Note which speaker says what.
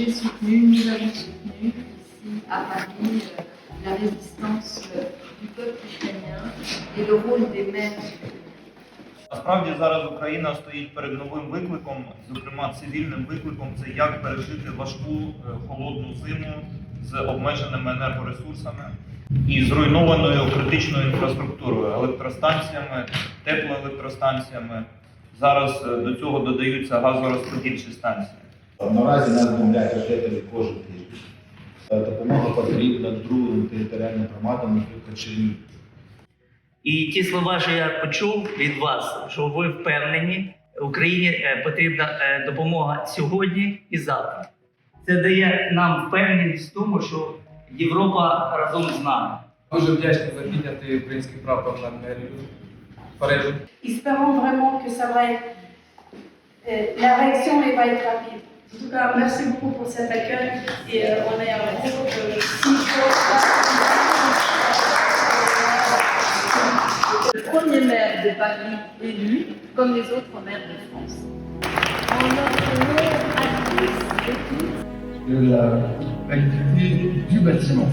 Speaker 1: j'ai soutenu, nous avons soutenu ici à Paris euh, la résistance euh, du peuple ukrainien et le rôle des mères.
Speaker 2: Насправді зараз Україна стоїть перед новим викликом, зокрема цивільним викликом, це як пережити важку е, холодну зиму з обмеженими енергоресурсами і зруйнованою критичною інфраструктурою, електростанціями, теплоелектростанціями. Зараз е, до цього додаються газорозподільчі станції.
Speaker 3: Наразі нас бомблять ракетами кожен тиждень. Допомога потрібна другим територіальним громадам, наприклад, Чернігів.
Speaker 4: І ті слова, що я почув від вас, що ви впевнені, Україні е, потрібна е, допомога сьогодні і завтра. Це дає нам впевненість в тому, що Європа разом з нами.
Speaker 5: Дуже вдячний за піднятий український прапор мерію Парижу.
Speaker 6: Espérons vraiment que ça va être. la réaction va être rapide. En tout cas, merci beaucoup pour cet accueil et euh, on est un groupe de six
Speaker 1: Le premier maire de Paris élu, comme les autres maires de France. En notre nom à tous et
Speaker 7: de la qualité du bâtiment.